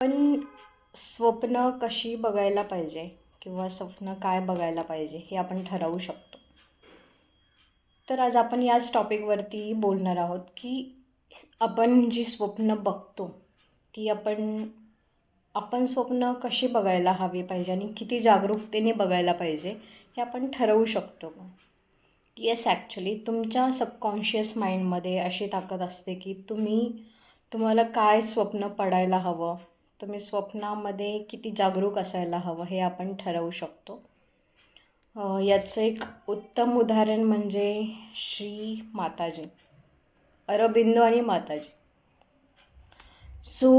पण स्वप्न कशी बघायला पाहिजे किंवा स्वप्न काय बघायला पाहिजे हे आपण ठरवू शकतो. तर आज आपण याच टॉपिकवरती बोलणार आहोत की आपण जी स्वप्न बघतो ती आपण आपण स्वप्न कशी बघायला हवी पाहिजे आणि किती जागरूकतेने बघायला पाहिजे हे आपण ठरवू शकतो. का येस ॲक्च्युली तुमच्या सबकॉन्शियस माइंडमध्ये अशी ताकद असते की तुम्ही तुम्हाला काय स्वप्न पडायला हवं तुम्ही स्वप्नामध्ये किती जागरूक असायला हवं हे आपण ठरवू शकतो. याचं एक उत्तम उदाहरण म्हणजे श्री माताजी अरबिंदो आणि माताजी. सो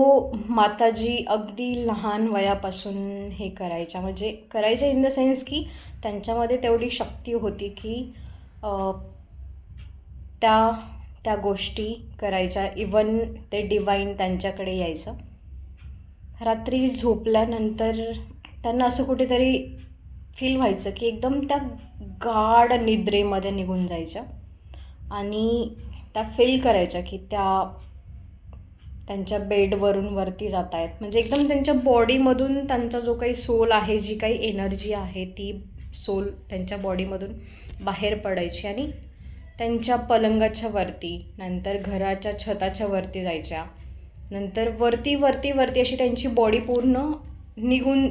माताजी अगदी लहान वयापासून हे करायच्या म्हणजे करायच्या इन द सेन्स की त्यांच्यामध्ये तेवढी शक्ती होती की त्या त्या गोष्टी करायच्या. इवन ते डिवाईन त्यांच्याकडे यायचं. रात्री झोपल्यानंतर त्यांना असं कुठेतरी फील व्हायचं की एकदम त्या गाढ निद्रेमध्ये निघून जायच्या. आणि त्या फील करायच्या की त्या त्यांच्या बेडवरून वरती जात आहेत म्हणजे एकदम त्यांच्या बॉडीमधून त्यांचा जो काही सोल आहे जी काही एनर्जी आहे ती सोल त्यांच्या बॉडीमधून बाहेर पडायची आणि त्यांच्या पलंगाच्या वरती नंतर घराच्या छताच्या वरती जायच्या. नंतर वरती वरती वरती अशी त्यांची बॉडी पूर्ण निघून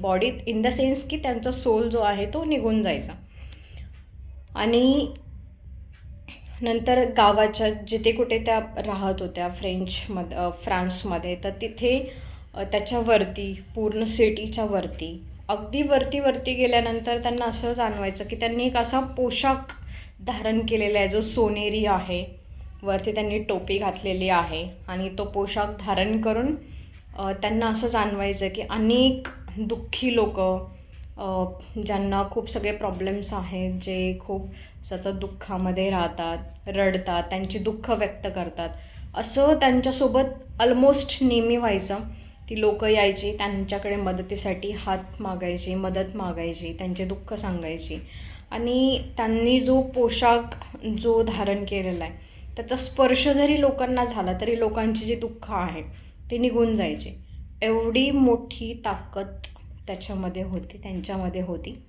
बॉडीत इन द सेन्स की त्यांचा सोल जो आहे तो निघून जायचा. आणि नंतर गावाच्या जिथे कुठे त्या राहत होत्या फ्रेंचमध्ये फ्रान्समध्ये तर तिथे त्याच्यावरती पूर्ण सिटीच्या वरती अगदी वरती वरती गेल्यानंतर त्यांना असं जाणवायचं की त्यांनी एक असा पोशाख धारण केलेला आहे जो सोनेरी आहे. वरती त्यांनी टोपी घातलेली आहे आणि तो पोशाख धारण करून त्यांना असं जाणवायचं की अनेक दुःखी लोक ज्यांना खूप सगळे प्रॉब्लेम्स आहेत जे खूप सतत दुःखामध्ये राहतात रडतात त्यांची दुःख व्यक्त करतात. असं त्यांच्यासोबत ऑलमोस्ट नेहमी व्हायचं. ती लोकं यायची त्यांच्याकडे मदतीसाठी हात मागायची मदत मागायची त्यांचे दुःख सांगायची. आणि त्यांनी जो पोशाख जो धारण केलेला आहे त्याचा स्पर्श जरी लोकांना झाला तरी लोकांची जी दुःख आहे ती निघून जायची. एवढी मोठी ताकद त्याच्यामध्ये होती त्यांच्यामध्ये होती.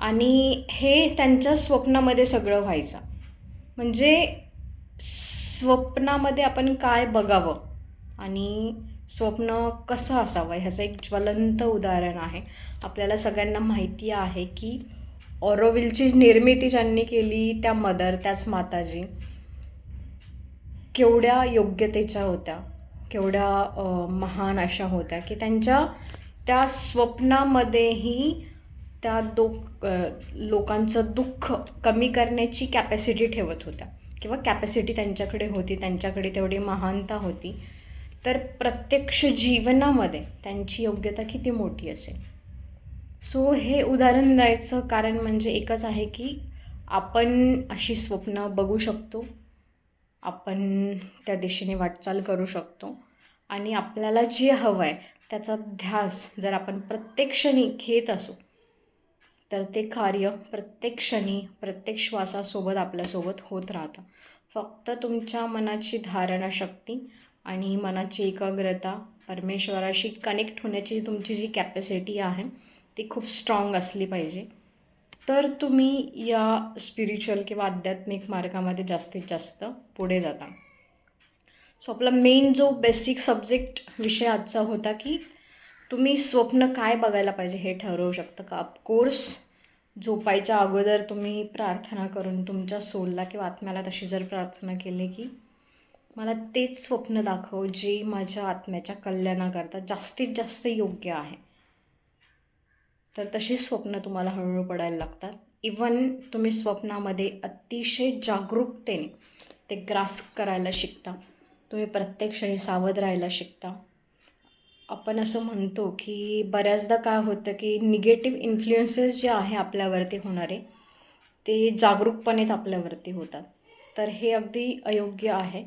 आणि हे त्यांच्या स्वप्नामध्ये सगळं व्हायचं. म्हणजे स्वप्नामध्ये आपण काय बघावं? आणि स्वप्न कसं असावं? ह्याचं एक ज्वलंत उदाहरण आहे. आपल्याला सगळ्यांना माहिती आहे की ऑरोविलची निर्मिती ज्यांनी केली त्या मदर त्याच माताजी. केवढ्या योग्यतेच्या होत्या केवढ्या महान अशा होत्या की त्यांच्या त्या स्वप्नामध्येही त्या दो लोकांचं दुःख कमी करण्याची कॅपॅसिटी ठेवत होत्या. किंवा कॅपॅसिटी त्यांच्याकडे होती त्यांच्याकडे तेवढी महानता होती. तर प्रत्यक्ष जीवनामध्ये त्यांची योग्यता किती मोठी असेल? सो हे उदाहरण द्यायचं कारण म्हणजे एकच आहे की आपण अशी स्वप्न बघू शकतो. आपण त्या दिशेने वाटचाल करू शकतो. आणि आपल्याला जे हवं आहे त्याचा ध्यास जर आपण प्रत्येक क्षणी घेत असू तर ते कार्य प्रत्येक क्षणी प्रत्येक श्वासासोबत आपल्यासोबत होत राहतं. फक्त तुमच्या मनाची धारणाशक्ती आणि मनाची एकाग्रता परमेश्वराशी कनेक्ट होण्याची तुमची जी कॅपॅसिटी आहे ती खूप स्ट्रॉंग असली पाहिजे. तर तुम्ही या स्पिरिच्युअल किंवा आध्यात्मिक मार्गामध्ये जास्तीत जास्त पुढे जाता. सो आपला मेन जो बेसिक सब्जेक्ट विषय आजचा होता की तुम्ही स्वप्न काय बघायला पाहिजे हे ठरवू शकता का? ऑफकोर्स झोपायच्या अगोदर तुम्ही प्रार्थना करून तुमच्या सोलला किंवा आत्म्याला तशी जर प्रार्थना केली की मला तेच स्वप्न दाखव जे माझ्या आत्म्याच्या कल्याणाकरता जास्तीत जास्त योग्य आहे. तर तशीच स्वप्न तुम्हाला हळूहळू पडायला लागतात. इवन तुम्ही स्वप्नामध्ये अतिशय जागरूकतेने ते ग्रास करायला शिकता. तुम्ही प्रत्येक क्षणी सावध राहायला शिकता. आपण असं म्हणतो की बऱ्याचदा काय होतं की निगेटिव्ह इन्फ्लुएन्सेस जे आहे आपल्यावरती होणारे ते जागरूकपणेच आपल्यावरती होतात. तर हे अगदी अयोग्य आहे.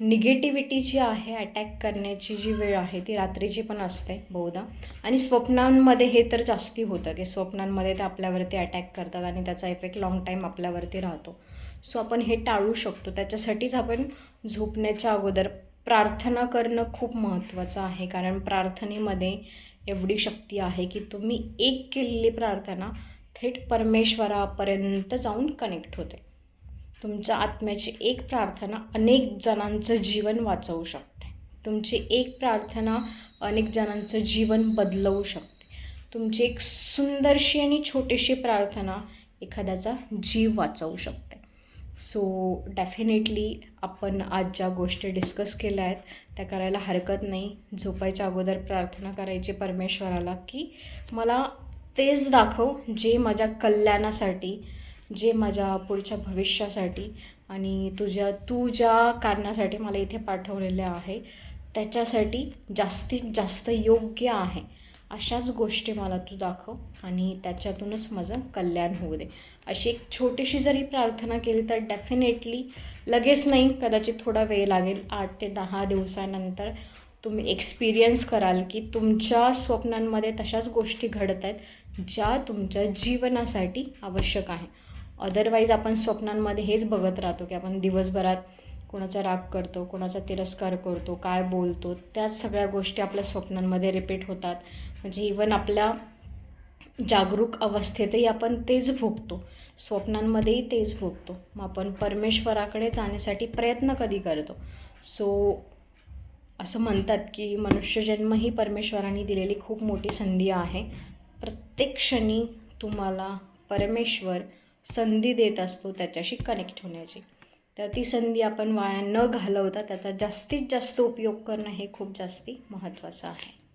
निगेटिव्हिटी जी आहे अटॅक करण्याची जी वेळ आहे ती रात्रीची पण असते बहुधा. आणि स्वप्नांमध्ये हे तर जास्ती होतं की स्वप्नांमध्ये ते आपल्यावरती अटॅक करतात आणि त्याचा इफेक्ट लाँग टाईम आपल्यावरती राहतो. सो आपण हे टाळू शकतो. त्याच्यासाठीच आपण झोपण्याच्या अगोदर प्रार्थना करणं खूप महत्त्वाचं आहे. कारण प्रार्थनेमध्ये एवढी शक्ती आहे की तुम्ही एक केलेली प्रार्थना थेट परमेश्वरापर्यंत जाऊन कनेक्ट होते. तुमच्या आत्म्याची एक प्रार्थना अनेक जणांचं जीवन वाचवू शकते. तुमची एक प्रार्थना अनेक जणांचं जीवन बदलवू शकते. तुमची एक सुंदरशी आणि छोटीशी प्रार्थना एखाद्याचा जीव वाचवू शकते. सो डेफिनेटली आपण आज ज्या गोष्टी डिस्कस केल्या आहेत त्या करायला हरकत नाही. झोपायच्या अगोदर प्रार्थना करायची परमेश्वराला की मला तेच दाखव जे माझ्या कल्याणासाठी जे माझ्या पुढच्या भविष्यासाठी आणि तुझ्या तू ज्या कारणासाठी मला इथे पाठवलेले आहे त्याच्यासाठी जास्तीत जास्त योग्य आहे. अशाच गोष्टी मला तू दाखव आणि त्याच्यातूनच माझं कल्याण होऊ दे. अशी एक छोटीशी जरी प्रार्थना केली तर डेफिनेटली लगेच नाही कदाचित थोडा वेळ लागेल. आठ ते दहा दिवसानंतर तुम्ही एक्सपिरियन्स कराल की तुमच्या स्वप्नांमध्ये तशाच गोष्टी घडत आहेत ज्या तुमच्या जीवनासाठी आवश्यक आहे. अदरवाईज आपण स्वप्नांमध्ये हेच बघत राहतो की आपण दिवसभरात कोणाचा राग करतो कोणाचा तिरस्कार करतो काय बोलतो त्याच सगळ्या गोष्टी आपल्या स्वप्नांमध्ये रिपीट होतात. म्हणजे इवन आपल्या जागरूक अवस्थेतही आपण तेच भोगतो. स्वप्नांमध्येही तेच भोगतो. मग आपण परमेश्वराकडे जाण्यासाठी प्रयत्न कधी करतो? सो असं म्हणतात की मनुष्यजन्म ही परमेश्वराने दिलेली खूप मोठी संधी आहे. प्रत्येक क्षणी तुम्हाला परमेश्वर संधी देत असतो त्याच्याशी कनेक्ट होण्याची. तर ती संधी आपण वाया न घालवता त्याचा जास्तीत जास्त उपयोग करणं हे खूप जास्ती महत्त्वाचं आहे.